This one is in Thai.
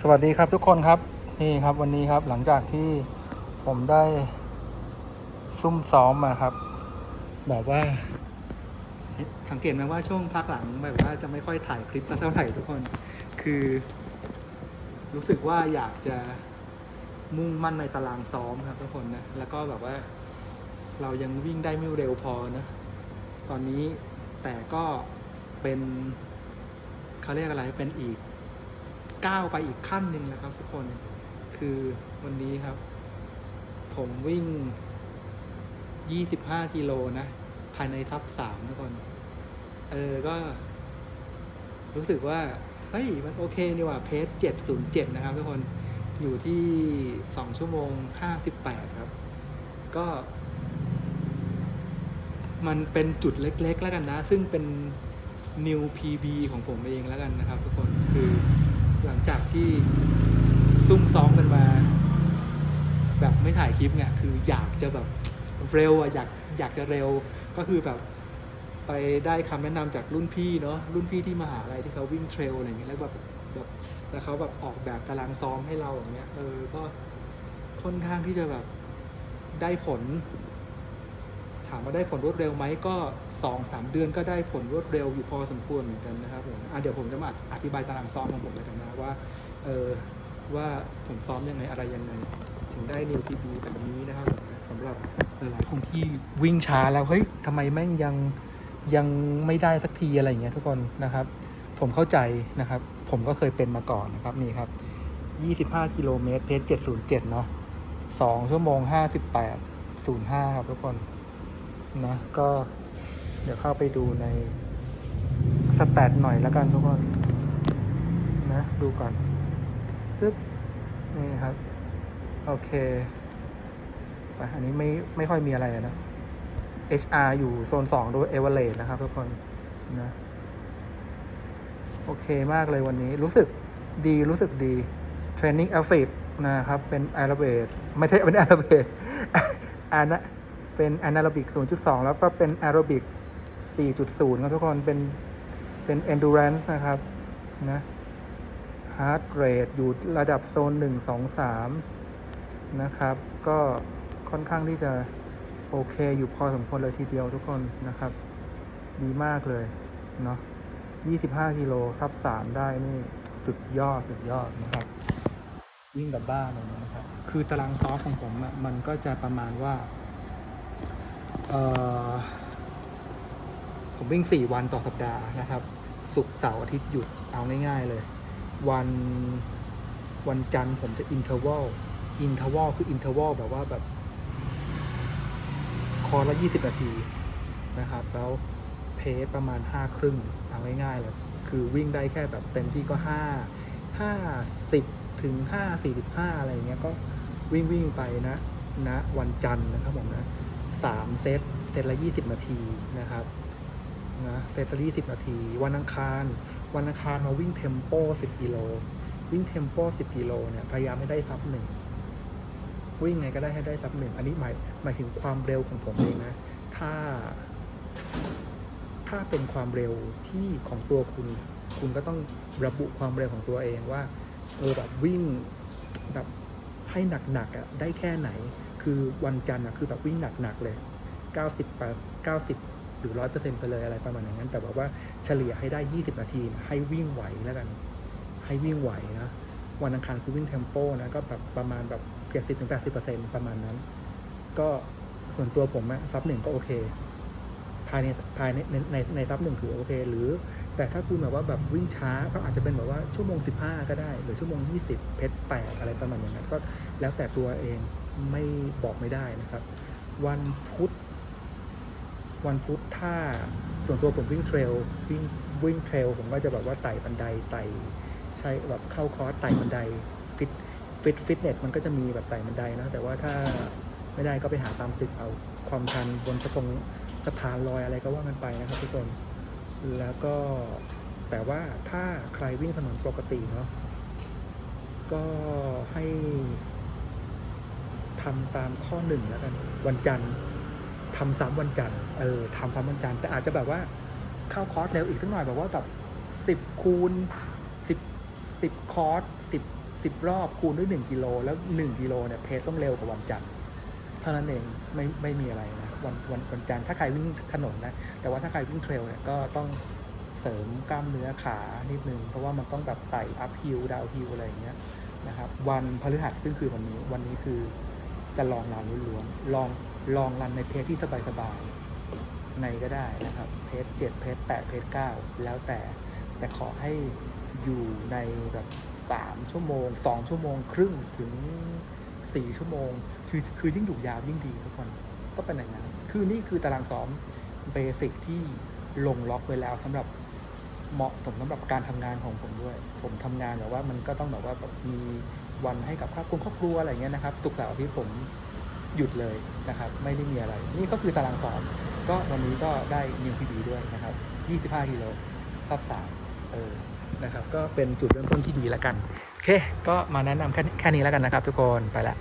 สวัสดีครับทุกคนครับ นี่ครับวันนี้ครับหลังจากที่ผมได้ซุ่มซ้อมมาครับ แบบว่า สังเกตไหมว่าช่วงพักหลังแบบว่าจะไม่ค่อยถ่ายคลิปเท่าไหร่ทุกคน คือ รู้สึกว่าอยากจะมุ่งมั่นในตารางซ้อมครับทุกคนนะแล้วก็แบบว่า เรายังวิ่งได้ไม่เร็วพอนะตอนนี้แต่ก็เป็นเขาเรียกอะไรเป็นอีก ก้าวไปอีกขั้นหนึ่งแล้วครับ ทุกคน คือวันนี้ครับ ผมวิ่ง 25 กิโลนะ ภายในซับสามทุกคนเออ ก็ รู้สึกว่า เฮ้ย มันโอเคนี่ว่าเพจ707 นะครับ ทุกคน อยู่ที่ 2 ชั่วโมง 58 ครับ ก็ มันเป็นจุดเล็ก ๆ แล้วกันนะ ซึ่งเป็น new PB ของผมเองแล้วกันนะครับ ทุกคนคือ หลังจากที่ซุ่มซ้อมกันมา แบบไม่ถ่ายคลิปเนี่ยคืออยากจะแบบเร็วอะอยากอยากจะเร็วก็คือแบบไปได้คำแนะนำจากรุ่นพี่เนาะรุ่นพี่ที่มหาลัยที่เขาวิ่งเทรลอะไรอย่างเงี้ยแล้วแบบแบบแล้วเขาแบบออกแบบตารางซ้อมให้เราอย่างเงี้ยเออก็ค่อนข้างที่จะแบบได้ผล ถามว่าได้ผลรวดเร็วไหมก็ สองสามเดือนก็ได้ผลรวดเร็วอยู่พอสมควรเหมือนกันนะครับผมอะเดี๋ยวผมจะมาอธิบายตารางซ้อมของผมเลยกันนะว่าเออว่าผมซ้อมยังไงอะไรยังไง ถึงได้นิวทีบีแบบนี้นะครับสำหรับหลายๆคนที่วิ่งช้าแล้วเฮ้ยทำไมแม่งยังยังไม่ได้สักทีอะไรอย่างเงี้ยทุกคนนะครับ ผมเข้าใจนะครับ ผมก็เคยเป็นมาก่อนนะครับนี่ครับ 25 กิโลเมตรเพจ707 เนาะ2ชั่วโมง 58 05 ครับทุกคนนะก็ เดี๋ยวเข้าไปดูในสแตทหน่อยแล้วกันทุกคนนะดูก่อนตึ๊บนี่ครับ โอเคไปอันนี้ไม่ไม่ค่อยมีอะไรนะ HR อยู่โซน 2 ด้วย e v e r a g e นะครับทุกคนนะโอเคมากเลยวันนี้รู้สึกดีรู้สึกดี Training a f f i c นะครับ เป็น a e r o b a t ไม่ใช่เป็น a e r o b a t อันนะเป็น Anaerobic 0.2 แล้วก็เป็น Aerobic 4.0 ครับทุกคน เป็น เป็น Endurance นะครับ นะ Heart Rate อยู่ระดับโซน 1 2 3 นะครับ ก็ค่อนข้างที่จะโอเคอยู่พอสมควรเลยทีเดียวทุกคนนะครับ ดีมากเลย เนาะ25กิโลซับ 3 ได้นี่ สุดยอด สุดยอดนะครับ วิ่งกับบ้านเลยนะครับ คือตารางซ้อมของผมอะมันก็จะประมาณว่า เอ่อ ผมวิ่ง 4 วันต่อสัปดาห์นะครับ ศุกร์เสาร์อาทิตย์หยุดเอาง่ายๆเลย วันวันจันทร์ผมจะอินเทอร์วัลอินเทอร์วัลคืออินเทอร์วัลแบบว่าแบบคอร์สละ20นาทีนะครับ แล้วเพจประมาณ5ครึ่งเอาง่ายๆเลยคือวิ่งได้แค่แบบเต็มที่ก็5 50ถึง5 45อะไรอย่างเงี้ยก็วิ่งวิ่งไปนะนะ วันจันทร์นะครับผมนะสามเซตเซตละ20นาทีนะครับ นะเซตละ20นาที วันอังคาร วันอังคารมาวิ่งเทมโป10กิโล วิ่งเทมโป10กิโลเนี่ย พยายามให้ได้ซับหนึ่ง วิ่งไงก็ได้ให้ได้ซับหนึ่ง อันนี้หมายหมายถึงความเร็วของผมเองนะ ถ้า ถ้าเป็นความเร็วที่ของตัวคุณ คุณก็ต้องระบุความเร็วของตัวเองว่า เออแบบวิ่งแบบให้หนักๆอะได้แค่ไหน คือวันจันทร์อะคือแบบวิ่งหนักๆเลย90 90ห รือ100%ไปเลยอะไรประมาณอย่างนั้น แต่แบบว่าเฉลี่ยให้ได้ 20 นาที ให้วิ่งไหวแล้วกัน ให้วิ่งไหวนะ วันอังคารคือวิ่งเทมโปนะ ก็แบบประมาณแบบ70-80%ปดสิบเปอร์เซ็นต์ประมาณนั้น ก็ส่วนตัวผมอะซับหนึ่งก็โอเค ภายในภายในในในในซับหนึ่งคือโอเค หรือ แต่ถ้าคุณแบบว่าแบบวิ่งช้าก็อาจจะเป็นแบบว่าชั่วโมง15ก็ได้ หรือชั่วโมง20เพชร8อะไรประมาณอย่างนั้น ก็แล้วแต่ตัวเองไม่บอกไม่ได้นะครับ วันพุธ วันพุธถ้าส่วนตัวผมวิ่งเทรลวิ่งวิ่งเทรลผมก็จะแบบว่าไต่บันไดไต่ใช้แบบเข้าคอร์สไต่บันไดฟิตฟิตฟิตเนสมันก็จะมีแบบไต่บันไดนะแต่ว่าถ้าไม่ได้ก็ไปหาตามตึกเอาความชันบนสะพงสะพานลอยอะไรก็ว่ากันไปนะครับทุกคนแล้วก็แต่ว่าถ้าใครวิ่งถนนปกติเนาะก็ให้ทำตามข้อหนึ่งแล้วกัน วันจันทร์ ทำซ้ำวันจันทร์เออทำซ้ำวันจันทร์แต่อาจจะแบบว่าเข้าคอร์สเร็วอีกสักหน่อยแบบว่าแบบสิบคูณสิบสิบคอร์สสิบสิบรอบคูณด้วยหนึ่งกิโลแล้วหนึ่งกิโลเนี่ยเพจต้องเร็วกว่าวันจันทร์เท่านั้นเองไม่ไม่มีอะไรนะวันวันวันจันทร์ถ้าใครวิ่งถนนนะแต่ว่าถ้าใครวิ่งเทรลเนี่ยก็ต้องเสริมกล้ามเนื้อขานิดนึง เพราะว่ามันต้องแบบไต่อัพฮิลดาวฮิลอะไรอย่างเงี้ยนะครับวันพฤหัสซึ่งคือวันนี้วันนี้คือจะลองรันล้วนๆลอง ลองรันในเพจที่สบายๆในก็ได้นะครับ เพจเจ็ดเพจแปดเพจเก้าแล้วแต่แต่ขอให้อยู่ในแบบสามชั่วโมงสองชั่วโมงครึ่งถึงสี่ชั่วโมง คือคือยิ่งอยู่ยาวยิ่งดีทุกคนก็เป็นอย่างนั้นคือนี่คือตารางซ้อมเบสิกที่ลงล็อกไว้แล้วสำหรับเหมาะสมสำหรับการทำงานของผมด้วย ผมทำงานแบบว่ามันก็ต้องแบบว่าแบบมีวันให้กับครอบครัวครอบครัวอะไรเงี้ยนะครับสุกเสาร์ที่ผม หยุดเลยนะครับ ไม่ได้มีอะไร นี่ก็คือตารางสอบก็วันนี้ก็ได้นิวพีดีด้วยนะครับ 25กิโลรอบสามเออนะครับ ก็เป็นจุดเริ่มต้นที่ดีแล้วกัน โอเค ก็มาแนะนำแค่แค่นี้แล้วกันนะครับทุกคนไปละ